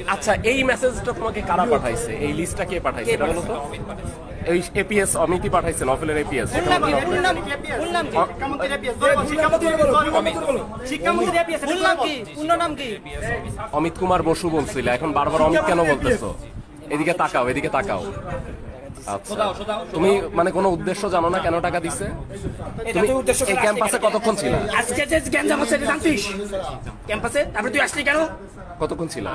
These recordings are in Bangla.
আচ্ছা এই মেসেজটা তোমাকে কারা পাঠাইছে? এই লিস্টটা কে পাঠাইছে? এটা বলো তো। এই এপিএস অমিতি পাঠাইছে নফেলের এপিএস ফুল নাম কি? ফুল নাম ফুল নাম কি? শিক্ষামন্ত্রী এপিএস ফুল নাম কি? পূর্ণ নাম কি? অমিত কুমার বসু বলছিল এখন বারবার অমিত কেন বলতেছো? এদিকে তাকাও এদিকে তাকাও। আচ্ছা। তুমি মানে কোনো উদ্দেশ্য জানো না কেন টাকা দিছে? তুমি উদ্দেশ্য এই ক্যাম্পাসে কতক্ষণ ছিল? আজকে যে গ্যাঞ্জাম হচ্ছে এটা জানতিস? ক্যাম্পাসে? তারপরে তুই আসলি কেন? কতক্ষণ ছিল?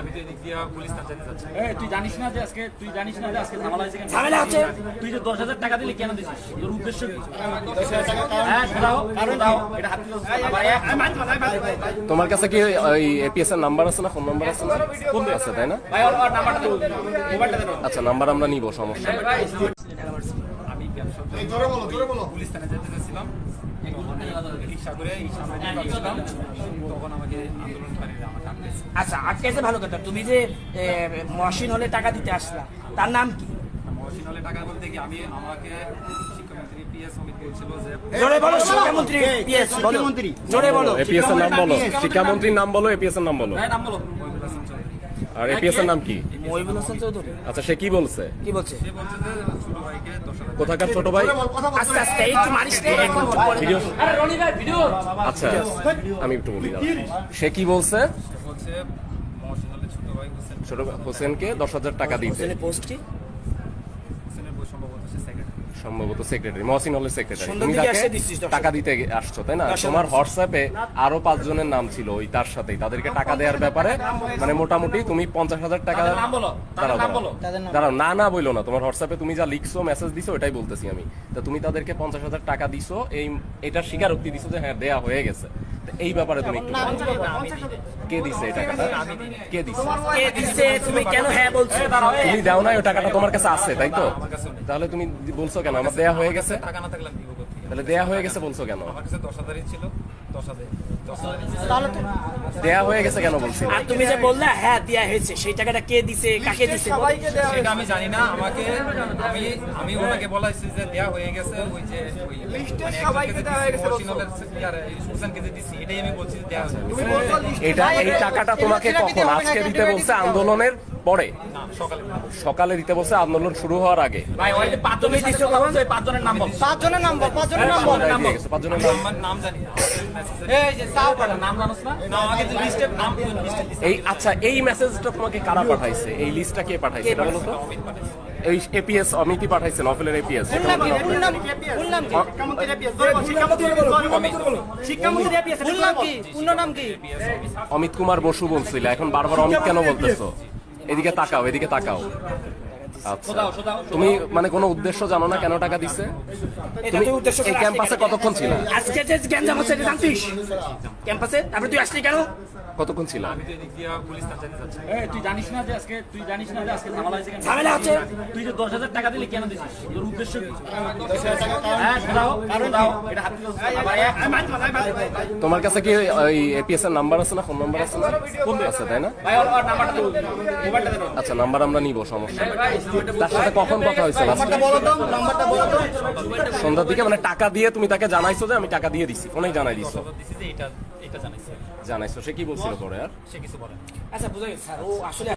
এই, তুই জানিস না যে আজকে তুই জানিস না যে আজকে ঝামেলা হয়েছে কেন? ঝামেলা হচ্ছে। তুই যে দশ হাজার টাকা দিলি কেন দিছিস? তোর উদ্দেশ্য কি? হ্যাঁ দাও কারণ দাও এটা হাত তোমার কাছে কি ওই এপিএস এর নাম্বার আছে না? ফোন নাম্বার আছে না? আছে তাই না? ভাই ওর ওর নাম্বারটা দেবো। মোবাইলটা দেবো। আচ্ছা নাম্বার আমরা নিব সমস্যা নেই। আমি পুলিশ যেতে চাচ্ছিলাম। তখন আমাকে আন্দোলনকারীরা আমাকে আচ্ছা আটকেছে ভালো কথা। তুমি যে মহসিন হলে টাকা দিতে আসলা তার নাম কি? মহসিন হলে টাকা বলতে কি আমি আমাকে শিক্ষামন্ত্রী পিএস অমিত বলছিল যে জোরে বলো এপিএস এর নাম বলো। শিক্ষামন্ত্রীর নাম বলো এপিএস এর নাম বলো। নাম। আর এপিএস এর নাম কি? মহিবুল হোসেন চৌধুরী। আচ্ছা সে কি বলছে? কি বলছে? সে বলছে যে ছোট ভাইকে দশ কোথাকার ছোট ভাই? আস্তে আস্তে একটু মারিস এখন ভিডিও আরে রনি ভাই ভিডিও। আচ্ছা আমি একটু বলি। সে কি বলছে? সে বলছে ছোট ভাই হোসেন ছোট হোসেনকে দশ হাজার টাকা দিতে পোস্ট কি হোসেনের বই সম্ভবত সে সেক্রেটারি সম্ভবত সেক্রেটারি মহসিন হলের সেক্রেটারি তুমি তাকে টাকা দিতে আসছো তাই না? তোমার হোয়াটসঅ্যাপে আরও পাঁচজনের নাম ছিল ওই তার সাথেই। তাদেরকে টাকা দেওয়ার ব্যাপারে মানে মোটামুটি তুমি পঞ্চাশ হাজার টাকা দাঁড়াও, না না বইলো না। তোমার হোয়াটসঅ্যাপে তুমি যা লিখছো মেসেজ দিছো ওটাই বলতেছি আমি। তা তুমি তাদেরকে পঞ্চাশ হাজার টাকা দিছো এই এটার স্বীকারোক্তি দিছো যে হ্যাঁ দেয়া হয়ে গেছে। এই ব্যাপারে তুমি একটু কে দিছে এই টাকাটা? কে দিছে? কে দিছে? তুমি কেন হ্যাঁ বলছো? তুমি দাও না ওই টাকাটা তোমার কাছে আছে তাই তো? তাহলে তুমি বলছো কেন? আমার দেয়া হয়ে গেছে। টাকা না থাকলে দিব? তাহলে দেয়া হয়ে গেছে বলছো কেন? আমার কাছে দশ হাজারই ছিল দশ হাজার তাহলে তো দেয়া হয়ে গেছে কেন বলছি? আর তুমি যে বললে হ্যাঁ দেয়া হয়েছে সেই টাকাটা কে দিছে কাকে দিছে? সেটা আমি জানি না আমাকে আমি আমি ওনাকে বলাইছি যে দেয়া হয়ে গেছে ওই যে ওই মানে সবাইকে দেওয়া হয়ে গেছে দিছি এটাই আমি বলছি যে দেয়া হয়েছে এটা এই টাকাটা তোমাকে কখন আজকে দিতে বলছে আন্দোলনের? পরে? সকালে সকালে দিতে বলছে আন্দোলন শুরু হওয়ার আগে। ভাই ওই যে পাঁচজনের দিছো কখন? ওই পাঁচজনের নাম পাঁচজনের নাম পাঁচজনের নাম বল। সবাই দিয়ে গেছে, পাঁচজনের নাম জানি এই আচ্ছা এই মেসেজটা তোমাকে কারা পাঠাইছে? এই লিস্টটা কে পাঠাইছে এটা বলো তো। এই এপিএস অমিতি পাঠাইছে নফেলের এপিএস অমিত কুমার বসু বলছিল এখন বারবার অমিত কেন বলতেছো? এদিকে তাকাও এদিকে তাকাও। আচ্ছা। তুমি মানে কোনো উদ্দেশ্য জানো না কেন টাকা দিছে তুমি এই ক্যাম্পাসে কতক্ষণ ছিল? আজকে যে জ্ঞান জানো সেটা জানতিস? ক্যাম্পাসে? তারপরে তুই আসলি কেন? কতক্ষণ ছিল? আমি তো এদিক দিয়ে পুলিশ চাচ্ছি এই, তুই জানিস না যে আজকে তুই জানিস না যে আজকে ঝামেলা হয়েছে কেন? ঝামেলা হচ্ছে। তুই যে দশ হাজার টাকা দিলি কেন দিছিস? তোর উদ্দেশ্য কি? হ্যাঁ দাও কারণ দাও এটা হাত তোমার কাছে কি ওই এপিএস এর নাম্বার আছে না ফোন নাম্বার আছে না? কোন আছে তাই না? ভাই ওর নাম্বারটা দেবো মোবাইলটা দেবো আচ্ছা নাম্বার আমরা নিব সমস্যা তার সাথে কখন কথা হয়েছে last? সন্ধ্যার দিকে মানে টাকা দিয়ে তুমি তাকে জানাইছো যে আমি টাকা দিয়ে দিছি ফোনেই জানাই দিছো। দিছি যে এটা এটা জানাইছে। জানাইছো সে কি বলছিল পরে আর? সে কিছু বলে আচ্ছা বুঝা গেছে স্যার। ও আসলে